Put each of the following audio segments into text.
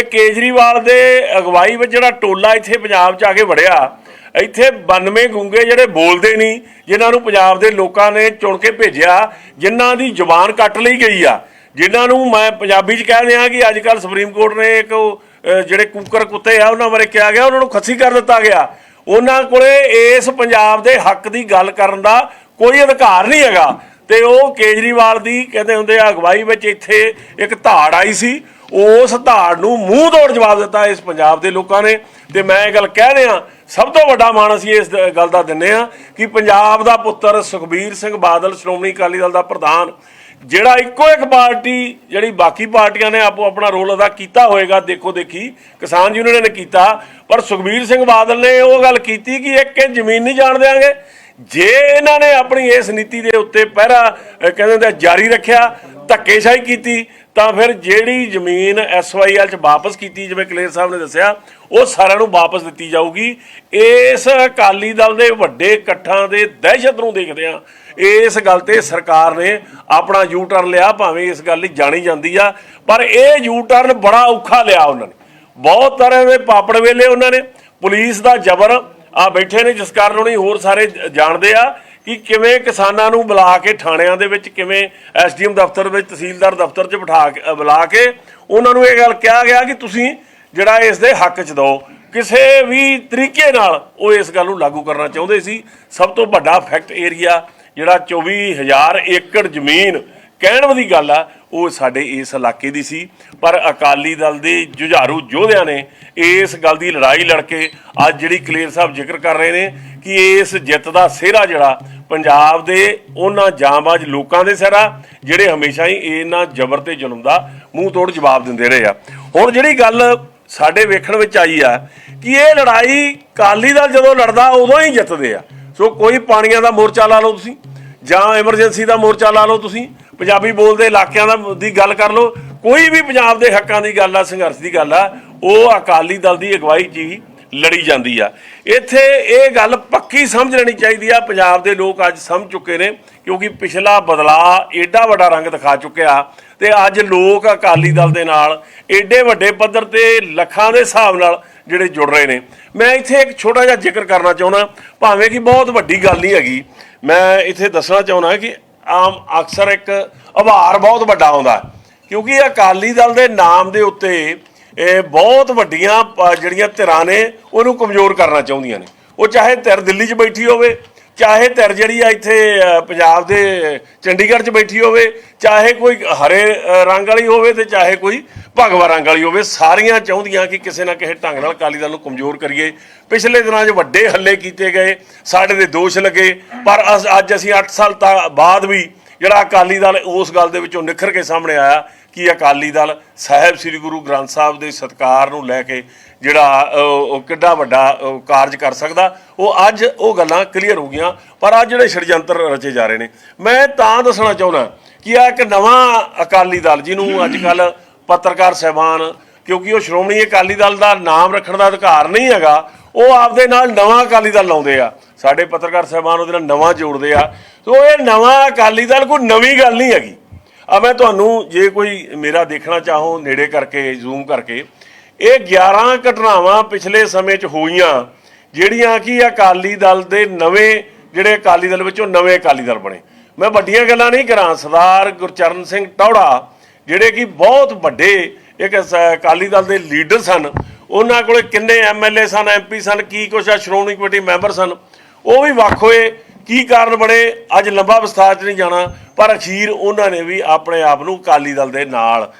ਕੇਜਰੀਵਾਲ ਦੇ ਅਗਵਾਈ ਵਿੱਚ ਜਿਹੜਾ ਟੋਲਾ ਇੱਥੇ ਪੰਜਾਬ 'ਚ ਆ ਕੇ ਵੜਿਆ, ਇੱਥੇ 92 ਗੁੰਗੇ ਜਿਹੜੇ ਬੋਲਦੇ ਨਹੀਂ, ਜਿਨ੍ਹਾਂ ਨੂੰ ਪੰਜਾਬ ਦੇ ਲੋਕਾਂ ਨੇ ਚੁਣ ਕੇ ਭੇਜਿਆ, ਜਿਨ੍ਹਾਂ ਦੀ ਜ਼ੁਬਾਨ ਕੱਟ ਲਈ ਗਈ ਆ। ਜਿਨ੍ਹਾਂ ਨੂੰ ਮੈਂ ਪੰਜਾਬੀ 'ਚ ਕਹਿ ਦਿਆਂ ਕਿ ਅੱਜ ਕੱਲ ਸੁਪਰੀਮ ਕੋਰਟ ਨੇ ਇੱਕ ਜਿਹੜੇ ਕੁੱਕਰ ਕੁੱਤੇ ਆ, ਉਹਨਾਂ ਬਾਰੇ ਕਿਹਾ ਗਿਆ, ਉਹਨਾਂ ਨੂੰ ਖੱਸੀ ਕਰ ਦਿੱਤਾ ਗਿਆ। ਉਹਨਾਂ ਕੋਲੇ ਇਸ ਪੰਜਾਬ ਦੇ ਹੱਕ ਦੀ ਗੱਲ ਕਰਨ ਦਾ ਕੋਈ ਅਧਿਕਾਰ ਨਹੀਂ ਹੈਗਾ। ਤੇ ਉਹ ਕੇਜਰੀਵਾਲ ਦੀ ਕਹਿੰਦੇ ਹੁੰਦੇ ਆ, ਅਗਵਾਈ ਵਿੱਚ ਇੱਥੇ ਇੱਕ ਧਾੜ ਆਈ ਸੀ। ਉਸ ਧਾੜ ਨੂੰ ਮੂੰਹ ਤੋੜ ਜਵਾਬ ਦਿੱਤਾ ਇਸ ਪੰਜਾਬ ਦੇ ਲੋਕਾਂ ਨੇ। ਤੇ ਮੈਂ ਇਹ ਗੱਲ ਕਹਿ ਰਿਹਾ, ਸਭ ਤੋਂ ਵੱਡਾ ਮਾਣ ਅਸੀਂ ਇਸ ਗੱਲ ਦਾ ਦਿੰਨੇ ਆ ਕਿ ਪੰਜਾਬ ਦਾ ਪੁੱਤਰ ਸੁਖਬੀਰ ਸਿੰਘ ਬਾਦਲ, ਸ਼੍ਰੋਮਣੀ ਅਕਾਲੀ ਦਲ ਦਾ ਪ੍ਰਧਾਨ, ਜਿਹੜਾ ਇੱਕੋ ਇੱਕ ਪਾਰਟੀ, ਜਿਹੜੀ ਬਾਕੀ ਪਾਰਟੀਆਂ ਨੇ ਆਪੋ ਆਪਣਾ ਰੋਲ ਅਦਾ ਕੀਤਾ ਹੋਏਗਾ, ਦੇਖੋ ਦੇਖੀ, ਕਿਸਾਨ ਯੂਨੀਅਨ ਨੇ ਕੀਤਾ, ਪਰ ਸੁਖਬੀਰ ਸਿੰਘ ਬਾਦਲ ਨੇ ਉਹ ਗੱਲ ਕੀਤੀ ਕਿ ਇੱਕ ਇੰਚ ਜ਼ਮੀਨ ਨਹੀਂ ਜਾਣ ਦੇਾਂਗੇ ਜੇ ਇਹਨਾਂ ਨੇ ਆਪਣੀ ਇਸ ਨੀਤੀ ਦੇ ਉੱਤੇ ਪਹਿਰਾ ਕਹਿੰਦੇ ਹੁੰਦੇ ਜਾਰੀ ਰੱਖਿਆ, ਧੱਕੇਸ਼ਾਹੀ ਕੀਤੀ ਤਾਂ ਫਿਰ ਜਿਹੜੀ ਜ਼ਮੀਨ ਐਸਵਾਈਐਲ ਚ ਵਾਪਸ ਕੀਤੀ, ਜਿਵੇਂ ਕਲੇਰ ਸਾਹਿਬ ਨੇ ਦੱਸਿਆ, ਉਹ ਸਾਰਿਆਂ ਨੂੰ ਵਾਪਸ ਦਿੱਤੀ ਜਾਊਗੀ। ਇਸ ਅਕਾਲੀ ਦਲ ਦੇ ਵੱਡੇ ਇਕੱਠਾਂ ਦੇ ਦਹਿਸ਼ਤ ਨੂੰ ਦੇਖਦੇ ਆ ਇਸ ਗੱਲ ਤੇ ਸਰਕਾਰ ਨੇ ਆਪਣਾ ਯੂ ਟਰਨ ਲਿਆ, ਭਾਵੇਂ ਇਸ ਗੱਲ ਲਈ ਜਾਣੀ ਜਾਂਦੀ ਆ, ਪਰ ਇਹ ਯੂ ਟਰਨ ਬੜਾ ਔਖਾ ਲਿਆ ਉਹਨਾਂ ਨੇ। ਬਹੁਤ ਤਰ੍ਹਾਂ ਦੇ ਪਾਪੜ ਵੇਲੇ ਉਹਨਾਂ ਨੇ। ਪੁਲਿਸ ਦਾ ਜ਼ਬਰ ਆ ਬੈਠੇ ਨੇ, ਜਿਸ ਕਾਰਨ ਉਹਨੇ ਹੋਰ ਸਾਰੇ ਜਾਣਦੇ ਆ ਕਿ ਕਿਵੇਂ ਕਿਸਾਨਾਂ ਨੂੰ ਬੁਲਾ ਕੇ ਥਾਣਿਆਂ ਦੇ ਵਿੱਚ ਕਿਵੇਂ ਐਸਡੀਐਮ ਦਫ਼ਤਰ ਵਿੱਚ ਤਹਿਸੀਲਦਾਰ ਦਫ਼ਤਰ 'ਚ ਬਿਠਾ ਕੇ ਬੁਲਾ ਕੇ ਉਹਨਾਂ ਨੂੰ ਇਹ ਗੱਲ ਕਿਹਾ ਗਿਆ ਕਿ ਤੁਸੀਂ ਜਿਹੜਾ ਇਸ ਦੇ ਹੱਕ 'ਚ ਦਿਓ। ਕਿਸੇ ਵੀ ਤਰੀਕੇ ਨਾਲ ਉਹ ਇਸ ਗੱਲ ਨੂੰ ਲਾਗੂ ਕਰਨਾ ਚਾਹੁੰਦੇ ਸੀ। ਸਭ ਤੋਂ ਵੱਡਾ ਫੈਕਟ ਏਰੀਆ ਜਿਹੜਾ 24000 ਏਕੜ ਜ਼ਮੀਨ ਕਹਿਣ ਵਾਲੀ ਗੱਲ ਆ, ਉਹ ਸਾਡੇ ਇਸ ਇਲਾਕੇ ਦੀ ਸੀ, ਪਰ ਅਕਾਲੀ ਦਲ ਦੇ ਜੁਝਾਰੂ ਯੋਧਿਆਂ ਨੇ ਇਸ ਗੱਲ ਦੀ ਲੜਾਈ ਲੜ ਕੇ ਅੱਜ ਜਿਹੜੀ ਕਲੇਰ ਸਾਹਿਬ ਜ਼ਿਕਰ ਕਰ ਰਹੇ ਨੇ ਕਿ ਇਸ ਜਿੱਤ ਦਾ ਸਿਹਰਾ ਜਿਹੜਾ ਪੰਜਾਬ ਦੇ ਉਹਨਾਂ ਜਾਂਬਾਜ਼ ਲੋਕਾਂ ਦੇ ਸਿਰ ਆ ਜਿਹੜੇ ਹਮੇਸ਼ਾ ਹੀ ਇਹਨਾਂ ਜ਼ਬਰ ਤੇ ਜ਼ੁਲਮ ਦਾ ਮੂੰਹ ਤੋੜ ਜਵਾਬ ਦਿੰਦੇ ਰਹੇ ਆ। ਹੁਣ ਜਿਹੜੀ ਗੱਲ ਸਾਡੇ ਵੇਖਣ ਵਿੱਚ ਆਈ ਆ ਕਿ ਇਹ ਲੜਾਈ ਅਕਾਲੀ ਦਲ ਜਦੋਂ ਲੜਦਾ, ਉਦੋਂ ਹੀ ਜਿੱਤਦੇ ਆ। ਸੋ ਕੋਈ ਪਾਣੀਆਂ ਦਾ ਮੋਰਚਾ ਲਾ ਲਓ ਤੁਸੀਂ, ਜਾਂ ਐਮਰਜੈਂਸੀ ਦਾ ਮੋਰਚਾ ਲਾ ਲਓ ਤੁਸੀਂ ਪੰਜਾਬੀ ਬੋਲਦੇ ਇਲਾਕਿਆਂ ਦਾ ਦੀ ਗੱਲ ਕਰ ਲਓ, ਕੋਈ ਵੀ ਪੰਜਾਬ ਦੇ ਹੱਕਾਂ ਦੀ ਗੱਲ ਆ, ਸੰਘਰਸ਼ ਦੀ ਗੱਲ ਆ, ਉਹ ਅਕਾਲੀ ਦਲ ਦੀ ਅਗਵਾਈ 'ਚ ਹੀ ਲੜੀ ਜਾਂਦੀ ਆ। ਇੱਥੇ ਇਹ ਗੱਲ ਪੱਕੀ ਸਮਝ ਲੈਣੀ ਚਾਹੀਦੀ ਆ, ਪੰਜਾਬ ਦੇ ਲੋਕ ਅੱਜ ਸਮਝ ਚੁੱਕੇ ਨੇ, ਕਿਉਂਕਿ ਪਿਛਲਾ ਬਦਲਾਅ ਏਡਾ ਵੱਡਾ ਰੰਗ ਦਿਖਾ ਚੁੱਕਿਆ ਤੇ ਅੱਜ ਲੋਕ ਅਕਾਲੀ ਦਲ ਦੇ ਨਾਲ ਏਡੇ ਵੱਡੇ ਪੱਧਰ ਤੇ ਲੱਖਾਂ ਦੇ ਹਿਸਾਬ ਨਾਲ ਜਿਹੜੇ ਜੁੜ ਰਹੇ ਨੇ। ਮੈਂ ਇੱਥੇ ਇੱਕ ਛੋਟਾ ਜਿਹਾ ਜ਼ਿਕਰ ਕਰਨਾ ਚਾਹੁੰਦਾ, ਭਾਵੇਂ ਕਿ ਬਹੁਤ ਵੱਡੀ ਗੱਲ ਨਹੀਂ ਹੈਗੀ, ਮੈਂ ਇੱਥੇ ਦੱਸਣਾ ਚਾਹੁੰਦਾ ਕਿ ਆਮ ਅਕਸਰ ਇੱਕ ਆਭਾਰ ਬਹੁਤ ਵੱਡਾ ਆਉਂਦਾ ਕਿਉਂਕਿ ਅਕਾਲੀ ਦਲ ਦੇ ਨਾਮ ਦੇ ਉੱਤੇ ਇਹ ਬਹੁਤ ਵੱਡੀਆਂ ਜਿਹੜੀਆਂ ਧਿਰਾਂ ਨੇ, ਉਹਨੂੰ ਕਮਜ਼ੋਰ ਕਰਨਾ ਚਾਹੁੰਦੀਆਂ ਨੇ। ਉਹ ਚਾਹੇ ਧਿਰ ਦਿੱਲੀ 'ਚ ਬੈਠੀ ਹੋਵੇ ਚਾਹੇ ਧਿਰ ਜਿਹੜੀ ਆ ਇੱਥੇ ਪੰਜਾਬ ਦੇ ਚੰਡੀਗੜ੍ਹ 'ਚ ਬੈਠੀ ਹੋਵੇ, ਚਾਹੇ ਕੋਈ ਹਰੇ ਰੰਗ ਵਾਲੀ ਹੋਵੇ ਤੇ ਚਾਹੇ ਕੋਈ ਭਗਵਾ ਰੰਗ ਵਾਲੀ ਹੋਵੇ, ਸਾਰੀਆਂ ਚਾਹੁੰਦੀਆਂ ਕਿ ਕਿਸੇ ਨਾ ਕਿਸੇ ਢੰਗ ਨਾਲ ਅਕਾਲੀ ਦਲ ਨੂੰ ਕਮਜ਼ੋਰ ਕਰੀਏ। ਪਿਛਲੇ ਦਿਨਾਂ 'ਚ ਵੱਡੇ ਹੱਲੇ ਕੀਤੇ ਗਏ, ਸਾਡੇ ਦੇ ਦੋਸ਼ ਲੱਗੇ, ਪਰ ਅੱਜ ਅਸੀਂ 8 ਸਾਲ ਤਾ- ਬਾਅਦ ਵੀ ਜਿਹੜਾ ਅਕਾਲੀ ਦਲ ਉਸ ਗੱਲ ਦੇ ਵਿੱਚੋਂ ਨਿਖਰ ਕੇ ਸਾਹਮਣੇ ਆਇਆ ਕਿ ਅਕਾਲੀ ਦਲ ਸਾਹਿਬ ਸ੍ਰੀ ਗੁਰੂ ਗ੍ਰੰਥ ਸਾਹਿਬ ਦੇ ਸਤਕਾਰ ਨੂੰ ਲੈ ਕੇ ਜਿਹੜਾ ਉਹ ਕਿੱਡਾ ਵੱਡਾ ਕਾਰਜ ਕਰ ਸਕਦਾ। ਉਹ ਅੱਜ ਉਹ ਗੱਲਾਂ ਕਲੀਅਰ ਹੋ ਗਈਆਂ, ਪਰ ਅੱਜ ਜਿਹੜੇ ષਡਯੰਤਰ ਰਚੇ ਜਾ ਰਹੇ ਨੇ, ਮੈਂ ਤਾਂ ਦੱਸਣਾ ਚਾਹੁੰਦਾ ਕਿ ਆ ਇੱਕ ਨਵਾਂ ਅਕਾਲੀ ਦਲ, ਜਿਹਨੂੰ ਅੱਜ ਕੱਲ ਪੱਤਰਕਾਰ ਸਹਿਬਾਨ, ਕਿਉਂਕਿ ਉਹ ਸ਼੍ਰੋਮਣੀ ਅਕਾਲੀ ਦਲ ਦਾ ਨਾਮ ਰੱਖਣ ਦਾ ਅਧਿਕਾਰ ਨਹੀਂ ਹੈਗਾ, ਉਹ ਆਪਦੇ ਨਾਲ ਨਵਾਂ ਅਕਾਲੀ ਦਲ ਲਾਉਂਦੇ ਆ। ਸਾਡੇ ਪੱਤਰਕਾਰ ਸਹਿਬਾਨ ਉਹਦੇ ਨਾਲ ਨਵਾਂ ਜੋੜਦੇ ਆ। ਸੋ ਇਹ ਨਵਾਂ ਅਕਾਲੀ ਦਲ ਕੋਈ ਨਵੀਂ ਗੱਲ ਨਹੀਂ ਹੈਗੀ। ਆ ਮੈਂ ਤੁਹਾਨੂੰ, ਜੇ ਕੋਈ ਮੇਰਾ ਦੇਖਣਾ ਚਾਹੋ, ਨੇੜੇ ਕਰਕੇ ਜ਼ੂਮ ਕਰਕੇ ਇਹ 11 ਘਟਨਾਵਾਂ ਪਿਛਲੇ ਸਮੇਂ 'ਚ ਹੋਈਆਂ, ਜਿਹੜੀਆਂ ਕਿ ਅਕਾਲੀ ਦਲ ਦੇ ਨਵੇਂ, ਜਿਹੜੇ ਅਕਾਲੀ ਦਲ ਵਿੱਚੋਂ ਨਵੇਂ ਅਕਾਲੀ ਦਲ ਬਣੇ। ਮੈਂ ਵੱਡੀਆਂ ਗੱਲਾਂ ਨਹੀਂ ਕਰਾਂ, ਸਰਦਾਰ ਗੁਰਚਰਨ ਸਿੰਘ ਟੌੜਾ, ਜਿਹੜੇ ਕਿ ਬਹੁਤ ਵੱਡੇ ਇੱਕ ਅਕਾਲੀ ਦਲ ਦੇ ਲੀਡਰ ਸਨ, ਉਹਨਾਂ ਕੋਲੇ ਕਿੰਨੇ ਐਮਐਲਏ ਸਨ ਐਮਪੀ ਸਨ, ਕੀ ਕੁਛ ਆ, ਸ਼੍ਰੋਮਣੀ ਕਮੇਟੀ ਮੈਂਬਰ ਸਨ, ਉਹ ਵੀ ਵੱਖ ਹੋਏ। ਕੀ ਕਾਰਨ ਬਣੇ? ਅੱਜ ਲੰਬਾ ਵਿਸਥਾਰ 'ਚ ਨਹੀਂ ਜਾਣਾ, ਪਰ ਅਖੀਰ ਉਹਨਾਂ ਨੇ ਵੀ ਆਪਣੇ ਆਪ ਨੂੰ ਅਕਾਲੀ ਦਲ ਦੇ ਨਾਲ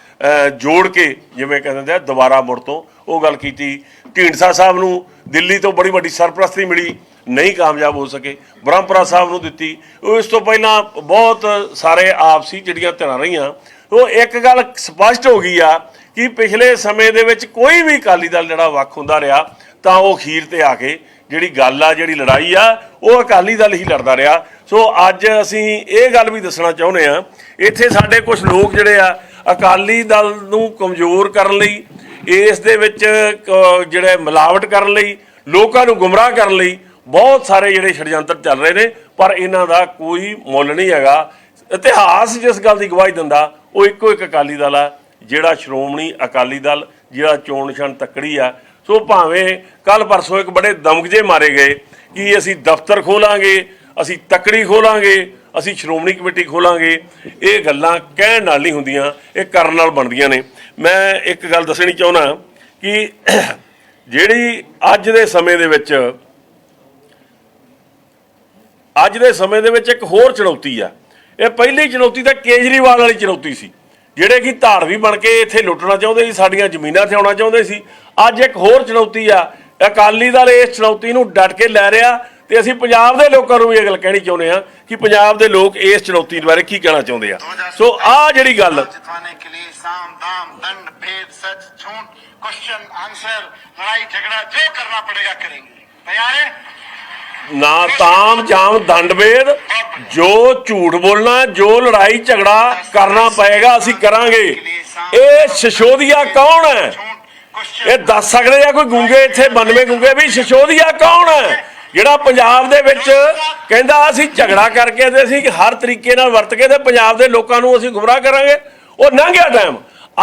ਜੋੜ ਕੇ ਜਿਵੇਂ ਕਹਿੰਦੇ ਆ ਦੁਬਾਰਾ ਮੁੜ ਤੋਂ ਉਹ ਗੱਲ ਕੀਤੀ। ਢੀਂਡਸਾ ਸਾਹਿਬ ਨੂੰ ਦਿੱਲੀ ਤੋਂ ਬੜੀ ਵੱਡੀ ਸਰਪ੍ਰਸਤੀ ਮਿਲੀ, ਨਹੀਂ ਕਾਮਯਾਬ ਹੋ ਸਕੇ। ਬ੍ਰਹਮਪੁਰਾ ਸਾਹਿਬ ਨੂੰ ਦਿੱਤੀ। ਉਹ ਇਸ ਤੋਂ ਪਹਿਲਾਂ ਬਹੁਤ ਸਾਰੇ ਆਪਸੀ ਜਿਹੜੀਆਂ ਧਿਰਾਂ ਰਹੀਆਂ, ਉਹ ਇੱਕ ਗੱਲ ਸਪਸ਼ਟ ਹੋ ਗਈ ਆ ਕਿ ਪਿਛਲੇ ਸਮੇਂ ਦੇ ਵਿੱਚ ਕੋਈ ਵੀ ਅਕਾਲੀ ਦਲ ਜਿਹੜਾ ਵੱਖ ਹੁੰਦਾ ਰਿਹਾ, ਤਾਂ ਉਹ ਅਖੀਰ ਤੇ ਆ ਕੇ ਜਿਹੜੀ ਗੱਲ ਆ, ਜਿਹੜੀ ਲੜਾਈ ਆ, ਉਹ ਅਕਾਲੀ ਦਲ ਹੀ ਲੜਦਾ ਰਿਹਾ। ਸੋ ਅੱਜ ਅਸੀਂ ਇਹ ਗੱਲ ਵੀ ਦੱਸਣਾ ਚਾਹੁੰਦੇ ਆ ਇੱਥੇ ਸਾਡੇ ਕੁਝ ਲੋਕ ਜਿਹੜੇ ਆ, ਅਕਾਲੀ ਦਲ ਨੂੰ ਕਮਜ਼ੋਰ ਕਰਨ ਲਈ, ਇਸ ਦੇ ਵਿੱਚ ਕ- ਜਿਹੜੇ ਮਿਲਾਵਟ ਕਰਨ ਲਈ, ਲੋਕਾਂ ਨੂੰ ਗੁੰਮਰਾਹ ਕਰਨ ਲਈ ਬਹੁਤ ਸਾਰੇ ਜਿਹੜੇ ષਡਯੰਤਰ ਚੱਲ ਰਹੇ ਨੇ, ਪਰ ਇਹਨਾਂ ਦਾ ਕੋਈ ਮੁੱਲ ਨਹੀਂ ਹੈਗਾ। ਇਤਿਹਾਸ ਜਿਸ ਗੱਲ ਦੀ ਗਵਾਹੀ ਦਿੰਦਾ, ਉਹ ਇੱਕੋ ਇੱਕ ਅਕਾਲੀ ਦਲ ਆ, ਜਿਹੜਾ ਸ਼੍ਰੋਮਣੀ ਅਕਾਲੀ ਦਲ, ਜਿਹੜਾ ਚੋਣ ਨਿਸ਼ਾਨ ਤੱਕੜੀ ਆ। ਸੋ ਭਾਵੇਂ ਕੱਲ ਪਰਸੋਂ ਇੱਕ ਬੜੇ ਦਮਗਜੇ ਮਾਰੇ ਗਏ ਕਿ ਅਸੀਂ ਦਫ਼ਤਰ ਖੋਲਾਂਗੇ ਅਸੀਂ ਤੱਕੜੀ ਖੋਲਾਂਗੇ, ਅਸੀਂ ਸ਼੍ਰੋਮਣੀ ਕਮੇਟੀ ਖੋਲਾਂਗੇ। ਇਹ ਗੱਲਾਂ ਕਹਿਣ ਨਾਲ ਨਹੀਂ ਹੁੰਦੀਆਂ, ਇਹ ਕਰਨ ਨਾਲ ਬਣਦੀਆਂ ਨੇ। ਮੈਂ ਇੱਕ ਗੱਲ ਦੱਸਣੀ ਚਾਹੁੰਦਾ ਕਿ ਜਿਹੜੀ ਅੱਜ ਦੇ ਸਮੇਂ ਦੇ ਵਿੱਚ, ਅੱਜ ਦੇ ਸਮੇਂ ਦੇ ਵਿੱਚ ਇੱਕ ਹੋਰ ਚੁਣੌਤੀ ਆ। ਇਹ ਪਹਿਲੀ ਚੁਣੌਤੀ ਤਾਂ ਕੇਜਰੀਵਾਲ ਵਾਲੀ ਚੁਣੌਤੀ ਸੀ, ਜਿਹੜੇ ਕਿ ਧਾਰਵੀ ਬਣ ਕੇ ਇੱਥੇ ਲੁੱਟਣਾ ਚਾਹੁੰਦੇ ਸੀ, ਸਾਡੀਆਂ ਜ਼ਮੀਨਾਂ ਤੇ ਆਉਣਾ ਚਾਹੁੰਦੇ ਸੀ। ਅੱਜ ਇੱਕ ਹੋਰ ਚੁਣੌਤੀ ਆ, ਅਕਾਲੀ ਦਲ ਇਸ ਚੁਣੌਤੀ ਨੂੰ ਡਟ ਕੇ ਲੈ ਰਿਹਾ ਤੇ ਅਸੀਂ ਪੰਜਾਬ ਦੇ ਲੋਕਾਂ ਨੂੰ ਵੀ ਇਹ ਗੱਲ ਕਹਿਣੀ ਚਾਹੁੰਦੇ ਆ ਕਿ ਪੰਜਾਬ ਦੇ ਲੋਕ ਇਸ ਚੁਣੌਤੀ ਬਾਰੇ ਕੀ ਕਹਿਣਾ ਚਾਹੁੰਦੇ ਆ। ਸੋ ਆਹ ਜਿਹੜੀ ਗੱਲ ਜਿਤਵਾਨੇ ਕੇ ਲਈ ਦੰਡ ਭੇਦ ਜੋ ਝੂਠ ਬੋਲਣਾ ਜੋ ਲੜਾਈ ਝਗੜਾ ਕਰਨਾ ਪਏਗਾ ਅਸੀਂ ਕਰਾਂਗੇ। ਇਹ ਸ਼ਸ਼ੋਦੀਆ ਕੌਣ ਹੈ? ਇਹ ਦੱਸ ਸਕਦੇ ਆ ਕੋਈ ਗੁੰਗੇ ਇੱਥੇ 92 ਗੁੰਗੇ ਵੀ ਸ਼ਸ਼ੋਦੀਆ ਕੌਣ ਹੈ? ਜਿਹੜਾ ਪੰਜਾਬ ਦੇ ਵਿੱਚ ਕਹਿੰਦਾ ਅਸੀਂ ਝਗੜਾ ਕਰਕੇ ਤੇ ਅਸੀਂ ਹਰ ਤਰੀਕੇ ਨਾਲ ਵਰਤ ਕੇ ਤੇ ਪੰਜਾਬ ਦੇ ਲੋਕਾਂ ਨੂੰ ਅਸੀਂ ਗੁੰਮਰਾਹ ਕਰਾਂਗੇ, ਉਹ ਲੰਘਿਆ ਟਾਈਮ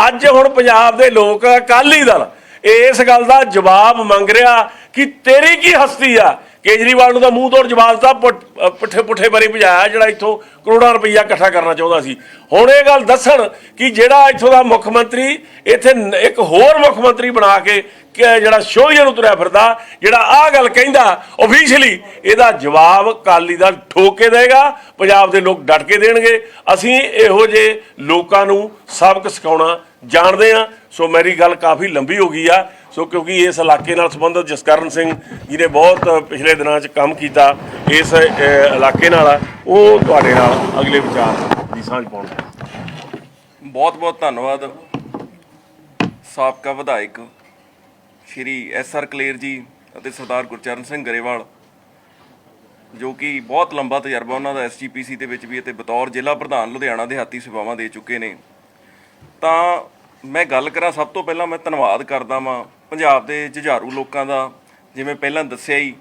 ਅੱਜ ਹੁਣ ਪੰਜਾਬ ਦੇ ਲੋਕ, ਅਕਾਲੀ ਦਲ ਇਸ ਗੱਲ ਦਾ ਜਵਾਬ ਮੰਗ ਰਿਹਾ ਕਿ ਤੇਰੀ ਕੀ ਹਸਤੀ ਆ? ਕੇਜਰੀਵਾਲ ਨੂੰ ਤਾਂ ਮੂੰਹ ਤੋੜ ਜਵਾਬ ਦਿੱਤਾ ਪੁੱਠ- ਪੁੱਠੇ ਪੁੱਠੇ ਬਰੀ ਭਜਾਇਆ, ਜਿਹੜਾ ਇੱਥੋਂ ਕਰੋੜਾਂ ਰੁਪਈਆ ਇਕੱਠਾ ਕਰਨਾ ਚਾਹੁੰਦਾ ਸੀ। ਹੁਣ ਇਹ ਗੱਲ ਦੱਸਣ ਕਿ ਜਿਹੜਾ ਇੱਥੋਂ ਦਾ ਮੁੱਖ ਮੰਤਰੀ, ਇੱਥੇ ਇੱਕ ਹੋਰ ਮੁੱਖ ਮੰਤਰੀ ਬਣਾ ਕੇ ਕਿ ਜਿਹੜਾ ਸ਼ੋਰੀਆ ਨੂੰ ਤੁਰਿਆ ਫਿਰਦਾ, ਜਿਹੜਾ ਆਹ ਗੱਲ ਕਹਿੰਦਾ ਆਫੀਸ਼ੀਅਲੀ ਇਹਦਾ ਜਵਾਬ ਕਾਲੀ ਦਾ ਠੋਕ ਕੇ ਦੇਗਾ, ਪੰਜਾਬ ਦੇ ਲੋਕ ਡਟ ਕੇ ਦੇਣਗੇ। ਅਸੀਂ ਇਹੋ ਜਿਹੇ ਲੋਕਾਂ ਨੂੰ ਸਬਕ ਸਿਖਾਉਣਾ ਜਾਣਦੇ ਆ ਸੋ ਮੇਰੀ ਗੱਲ ਕਾਫੀ ਲੰਬੀ ਹੋ ਗਈ ਆ। ਸੋ ਕਿਉਂਕਿ ਇਸ ਇਲਾਕੇ ਨਾਲ ਸੰਬੰਧਿਤ ਜਸਕਰਨ ਸਿੰਘ ਜਿਹਨੇ ਬਹੁਤ ਪਿਛਲੇ ਦਿਨਾਂ 'ਚ ਕੰਮ ਕੀਤਾ ਇਸ ਇਲਾਕੇ ਨਾਲ ਉਹ ਤੁਹਾਡੇ ਨਾਲ ਅਗਲੇ ਵਿਚਾਰ ਦੀ ਸਾਂਝ ਪਾਉਣਗੇ ਬਹੁਤ ਬਹੁਤ ਧੰਨਵਾਦ ਸਾਬਕਾ ਵਿਧਾਇਕ ਸ਼੍ਰੀ ਐਸ ਆਰ ਕਲੇਰ ਜੀ ਅਤੇ ਸਰਦਾਰ ਗੁਰਚਰਨ ਸਿੰਘ ਗਰੇਵਾਲ, ਜੋ ਕਿ ਬਹੁਤ ਲੰਬਾ ਤਜਰਬਾ ਉਹਨਾਂ ਦਾ ਐਸਜੀਪੀਸੀ ਦੇ ਵਿੱਚ ਵੀ ਅਤੇ ਬਤੌਰ ਜ਼ਿਲ੍ਹਾ ਪ੍ਰਧਾਨ ਲੁਧਿਆਣਾ ਦਿਹਾਤੀ ਸੇਵਾਵਾਂ ਦੇ ਚੁੱਕੇ ਨੇ। ਤਾਂ ਮੈਂ ਗੱਲ ਕਰਾਂ, ਸਭ ਤੋਂ ਪਹਿਲਾਂ ਮੈਂ ਧੰਨਵਾਦ ਕਰਦਾ ਵਾਂ ਪੰਜਾਬ ਦੇ ਜੁਝਾਰੂ ਲੋਕਾਂ ਦਾ, ਜਿਵੇਂ ਪਹਿਲਾਂ ਦੱਸਿਆ ਹੀ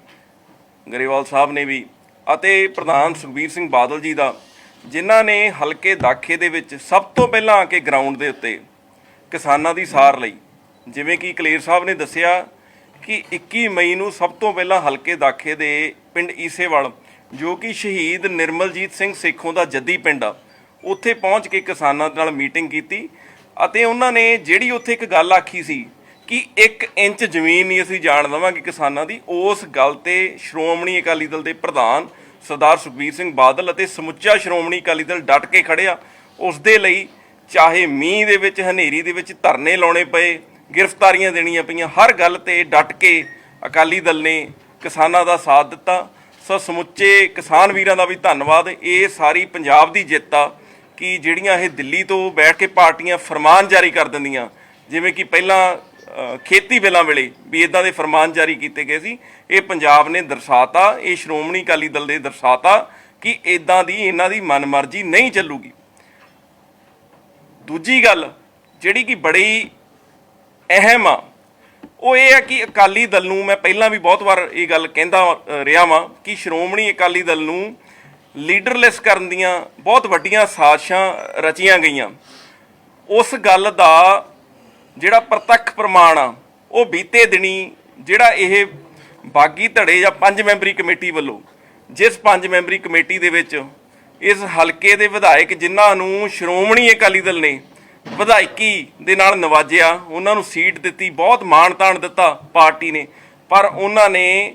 ਗਰੇਵਾਲ ਸਾਹਿਬ ਨੇ ਵੀ ਅਤੇ ਪ੍ਰਧਾਨ ਸੁਖਬੀਰ ਸਿੰਘ ਬਾਦਲ ਜੀ ਦਾ, ਜਿਨ੍ਹਾਂ ਨੇ ਹਲਕੇ ਦਾਖੇ ਦੇ ਵਿੱਚ ਸਭ ਤੋਂ ਪਹਿਲਾਂ ਆ ਕੇ ਗਰਾਊਂਡ ਦੇ ਉੱਤੇ ਕਿਸਾਨਾਂ ਦੀ ਸਾਰ ਲਈ। ਜਿਵੇਂ ਕਿ ਕਲੇਰ ਸਾਹਿਬ ਨੇ ਦੱਸਿਆ ਕਿ 21 ਮਈ ਨੂੰ ਸਭ ਤੋਂ ਪਹਿਲਾਂ ਹਲਕੇ ਦਾਖੇ ਦੇ ਪਿੰਡ ਈਸੇਵਾਲ, ਜੋ ਕਿ ਸ਼ਹੀਦ ਨਿਰਮਲਜੀਤ ਸਿੰਘ ਸੇਖੋਂ ਦਾ ਜੱਦੀ ਪਿੰਡ ਆ, ਉੱਥੇ ਪਹੁੰਚ ਕੇ ਕਿਸਾਨਾਂ ਨਾਲ ਮੀਟਿੰਗ ਕੀਤੀ ਅਤੇ ਉਹਨਾਂ ਨੇ ਜਿਹੜੀ ਉੱਥੇ ਇੱਕ ਗੱਲ ਆਖੀ ਸੀ ਕਿ 1 ਇੰਚ ਜ਼ਮੀਨ ਨਹੀਂ ਅਸੀਂ ਜਾਣ ਦੇਵਾਂਗੇ ਕਿਸਾਨਾਂ ਦੀ, ਉਸ ਗੱਲ ਤੇ ਸ਼੍ਰੋਮਣੀ ਅਕਾਲੀ ਦਲ ਦੇ ਪ੍ਰਧਾਨ ਸਰਦਾਰ ਸੁਖਬੀਰ ਸਿੰਘ ਬਾਦਲ ਅਤੇ ਸਮੁੱਚਾ ਸ਼੍ਰੋਮਣੀ ਅਕਾਲੀ ਦਲ ਡਟ ਕੇ ਖੜਿਆ ਉਸ ਦੇ ਲਈ ਚਾਹੇ ਮੀਂਹ ਦੇ ਵਿੱਚ, ਹਨੇਰੀ ਦੇ ਵਿੱਚ ਧਰਨੇ ਲਾਉਣੇ ਪਏ, ਗ੍ਰਿਫਤਾਰੀਆਂ ਦੇਣੀਆਂ ਪਈਆਂ, ਹਰ ਗੱਲ ਤੇ ਡਟ ਕੇ ਅਕਾਲੀ ਦਲ ਨੇ ਕਿਸਾਨਾਂ ਦਾ ਸਾਥ ਦਿੱਤਾ। ਸੋ ਸਮੁੱਚੇ ਕਿਸਾਨ ਵੀਰਾਂ ਦਾ ਵੀ ਧੰਨਵਾਦ। ਇਹ ਸਾਰੀ ਪੰਜਾਬ ਦੀ ਜਿੱਤ ਆ ਕਿ ਜਿਹੜੀਆਂ ਇਹ ਦਿੱਲੀ ਤੋਂ ਬੈਠ ਕੇ ਪਾਰਟੀਆਂ ਫਰਮਾਨ ਜਾਰੀ ਕਰ ਦਿੰਦੀਆਂ, ਜਿਵੇਂ ਕਿ ਪਹਿਲਾਂ ਖੇਤੀ ਬਿੱਲਾਂ ਵੇਲੇ ਵੀ ਇਦਾਂ ਦੇ ਫਰਮਾਨ ਜਾਰੀ ਕੀਤੇ ਗਏ ਸੀ। ਇਹ ਪੰਜਾਬ ਨੇ ਦਰਸਾਤਾ, ਇਹ ਸ਼੍ਰੋਮਣੀ ਅਕਾਲੀ ਦਲ ਦੇ ਦਰਸਾਤਾ ਕਿ ਇਦਾਂ ਦੀ ਇਹਨਾਂ ਦੀ ਮਨਮਰਜ਼ੀ ਨਹੀਂ ਚੱਲੂਗੀ। ਦੂਜੀ ਗੱਲ ਜਿਹੜੀ ਕਿ ਬੜੀ ਅਹਿਮ ਆ, ਉਹ ਇਹ ਹੈ ਕਿ ਅਕਾਲੀ ਦਲ ਨੂੰ ਮੈਂ ਪਹਿਲਾਂ ਵੀ ਬਹੁਤ ਵਾਰ ਇਹ ਗੱਲ ਕਹਿੰਦਾ ਰਿਹਾ ਵਾਂ ਕਿ ਸ਼੍ਰੋਮਣੀ ਅਕਾਲੀ ਦਲ ਨੂੰ ਲੀਡਰਲੈਸ ਕਰਨ ਦੀਆਂ ਬਹੁਤ ਵੱਡੀਆਂ ਸਾਜ਼ਿਸ਼ਾਂ ਰਚੀਆਂ ਗਈਆਂ। ਉਸ ਗੱਲ ਦਾ ਜਿਹੜਾ ਪ੍ਰਤੱਖ ਪ੍ਰਮਾਣ ਆ, ਉਹ ਬੀਤੇ ਦਿਨੀ ਜਿਹੜਾ ਇਹ ਬਾਗੀ ਧੜੇ ਜਾਂ ਪੰਜ ਮੈਂਬਰੀ ਕਮੇਟੀ ਵੱਲੋਂ, ਜਿਸ ਪੰਜ ਮੈਂਬਰੀ ਕਮੇਟੀ ਦੇ ਵਿੱਚ ਇਸ ਹਲਕੇ ਦੇ ਵਿਧਾਇਕ ਜਿਨ੍ਹਾਂ ਨੂੰ ਸ਼੍ਰੋਮਣੀ ਅਕਾਲੀ ਦਲ ਨੇ ਵਿਧਾਇਕੀ ਦੇ ਨਾਲ ਨਵਾਜਿਆ, ਉਹਨਾਂ ਨੂੰ ਸੀਟ ਦਿੱਤੀ, ਬਹੁਤ ਮਾਣ ਤਾਣ ਦਿੱਤਾ ਪਾਰਟੀ ਨੇ, ਪਰ ਉਹਨਾਂ ਨੇ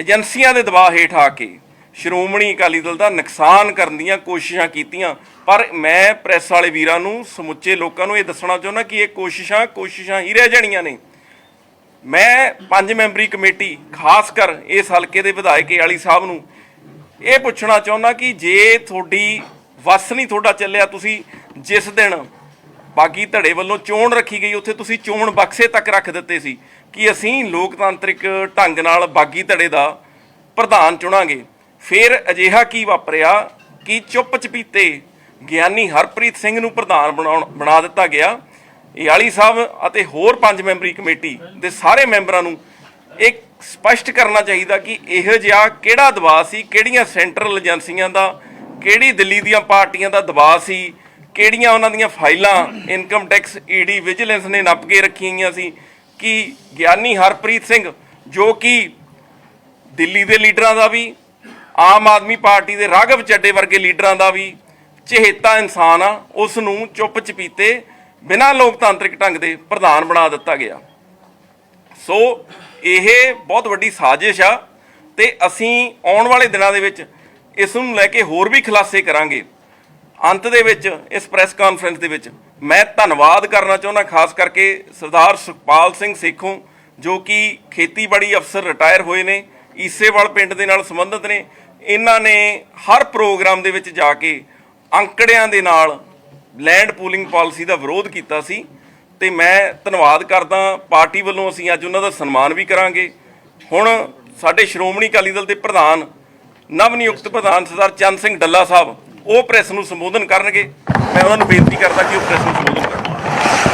ਏਜੰਸੀਆਂ ਦੇ ਦਬਾਅ ਹੇਠ ਆ ਕੇ ਸ਼੍ਰੋਮਣੀ ਅਕਾਲੀ ਦਲ ਦਾ ਨੁਕਸਾਨ ਕਰਨ ਦੀਆਂ ਕੋਸ਼ਿਸ਼ਾਂ ਕੀਤੀਆਂ। ਪਰ ਮੈਂ ਪ੍ਰੈਸ ਵਾਲੇ ਵੀਰਾਂ ਨੂੰ, ਸਮੁੱਚੇ ਲੋਕਾਂ ਨੂੰ ਇਹ ਦੱਸਣਾ ਚਾਹੁੰਦਾ ਕਿ ਇਹ ਕੋਸ਼ਿਸ਼ਾਂ ਕੋਸ਼ਿਸ਼ਾਂ ਹੀ ਰਹਿ ਜਾਣੀਆਂ ਨੇ। ਮੈਂ ਪੰਜ ਮੈਂਬਰੀ ਕਮੇਟੀ, ਖਾਸ ਕਰ ਇਸ ਹਲਕੇ ਦੇ ਵਿਧਾਇਕ ਵਾਲੀ ਸਾਹਿਬ ਨੂੰ ਇਹ ਪੁੱਛਣਾ ਚਾਹੁੰਦਾ ਕਿ ਜੇ ਤੁਹਾਡੀ ਵਸ ਨਹੀਂ ਤੁਹਾਡਾ ਚੱਲਿਆ, ਤੁਸੀਂ ਜਿਸ ਦਿਨ ਬਾਗੀ ਧੜੇ ਵੱਲੋਂ ਚੋਣ ਰੱਖੀ ਗਈ, ਉੱਥੇ ਤੁਸੀਂ ਚੋਣ ਬਕਸੇ ਤੱਕ ਰੱਖ ਦਿੱਤੇ ਸੀ ਕਿ ਅਸੀਂ ਲੋਕਤਾਂਤਰਿਕ ਢੰਗ ਨਾਲ ਬਾਗੀ ਧੜੇ ਦਾ ਪ੍ਰਧਾਨ ਚੁਣਾਂਗੇ। ਫਿਰ ਅਜਿਹਾ ਕੀ ਵਾਪਰਿਆ ਕਿ ਚੁੱਪ ਚਪੀਤੇ ਗਿਆਨੀ ਹਰਪ੍ਰੀਤ ਸਿੰਘ ਨੂੰ ਪ੍ਰਧਾਨ ਬਣਾਉਣ, ਬਣਾ ਦਿੱਤਾ ਗਿਆ। ਯਾਲੀ ਸਾਹਿਬ ਅਤੇ ਹੋਰ ਪੰਜ ਮੈਂਬਰੀ ਕਮੇਟੀ ਦੇ ਸਾਰੇ ਮੈਂਬਰਾਂ ਨੂੰ ਇੱਕ ਸਪਸ਼ਟ ਕਰਨਾ ਚਾਹੀਦਾ ਕਿ ਇਹੋ ਜਿਹਾ ਕਿਹੜਾ ਦਬਾਅ ਸੀ, ਕਿਹੜੀਆਂ ਸੈਂਟਰਲ ਏਜੰਸੀਆਂ ਦਾ, ਕਿਹੜੀ ਦਿੱਲੀ ਦੀਆਂ ਪਾਰਟੀਆਂ ਦਾ ਦਬਾਅ ਸੀ, ਕਿਹੜੀਆਂ ਉਹਨਾਂ ਦੀਆਂ ਫਾਈਲਾਂ, ਇਨਕਮ ਟੈਕਸ, ਈਡੀ, ਵਿਜੀਲੈਂਸ ਨੇ ਨੱਪ ਕੇ ਰੱਖੀਆਂ ਹੋਈਆਂ ਸੀ ਕਿ ਗਿਆਨੀ ਹਰਪ੍ਰੀਤ ਸਿੰਘ ਜੋ ਕਿ ਦਿੱਲੀ ਦੇ ਲੀਡਰਾਂ ਦਾ ਵੀ ਆਮ ਆਦਮੀ ਪਾਰਟੀ ਦੇ ਰਾਘਵ ਚੱਡੇ ਵਰਗੇ ਲੀਡਰਾਂ ਦਾ ਵੀ ਚਹੇਤਾ ਇਨਸਾਨ ਆ। ਉਸ ਨੂੰ ਚੁੱਪ ਚਪੀਤੇ ਬਿਨਾਂ ਲੋਕਤਾਂਤਰਿਕ ਢੰਗ ਦੇ ਪ੍ਰਧਾਨ ਬਣਾ ਦਿੱਤਾ ਗਿਆ। ਸੋ ਇਹ ਬਹੁਤ ਵੱਡੀ ਸਾਜ਼ਿਸ਼ ਆ ਤੇ ਅਸੀਂ ਆਉਣ ਵਾਲੇ ਦਿਨਾਂ ਦੇ ਵਿੱਚ ਇਸ ਨੂੰ ਲੈ ਕੇ ਹੋਰ ਵੀ ਖੁਲਾਸੇ ਕਰਾਂਗੇ। ਅੰਤ ਦੇ ਵਿੱਚ, ਇਸ ਪ੍ਰੈਸ ਕਾਨਫਰੰਸ ਦੇ ਵਿੱਚ ਮੈਂ ਧੰਨਵਾਦ ਕਰਨਾ ਚਾਹੁੰਦਾ, ਖਾਸ ਕਰਕੇ ਸਰਦਾਰ ਸੁਖਪਾਲ ਸਿੰਘ ਸੇਖੋਂ, ਜੋ ਕਿ ਖੇਤੀਬਾੜੀ ਅਫਸਰ ਰਿਟਾਇਰ ਹੋਏ ਨੇ, ਈਸੇਵਾਲ ਪਿੰਡ ਦੇ ਨਾਲ ਸੰਬੰਧਿਤ ਨੇ। ਇਹਨਾਂ ਨੇ ਹਰ ਪ੍ਰੋਗਰਾਮ ਦੇ ਵਿੱਚ ਜਾ ਕੇ ਅੰਕੜਿਆਂ ਦੇ ਨਾਲ ਲੈਂਡ ਪੂਲਿੰਗ ਪਾਲਿਸੀ ਦਾ ਵਿਰੋਧ ਕੀਤਾ ਸੀ ਤੇ ਮੈਂ ਧੰਨਵਾਦ ਕਰਦਾ ਪਾਰਟੀ ਵੱਲੋਂ ਅਸੀਂ ਅੱਜ ਉਹਨਾਂ ਦਾ ਸਨਮਾਨ ਵੀ ਕਰਾਂਗੇ। ਹੁਣ ਸਾਡੇ ਸ਼੍ਰੋਮਣੀ ਅਕਾਲੀ ਦਲ ਦੇ ਪ੍ਰਧਾਨ ਨਵ ਨਿਯੁਕਤ ਪ੍ਰਧਾਨ ਸਰਦਾਰ ਚੰਦ ਸਿੰਘ ਡੱਲਾ ਸਾਹਿਬ ਉਹ ਪ੍ਰੈਸ ਨੂੰ ਸੰਬੋਧਨ ਕਰਨਗੇ। ਮੈਂ ਉਹਨਾਂ ਨੂੰ ਬੇਨਤੀ ਕਰਦਾ ਕਿ ਉਹ ਪ੍ਰੈਸ ਨੂੰ ਸੰਬੋਧਨ ਕਰਨ।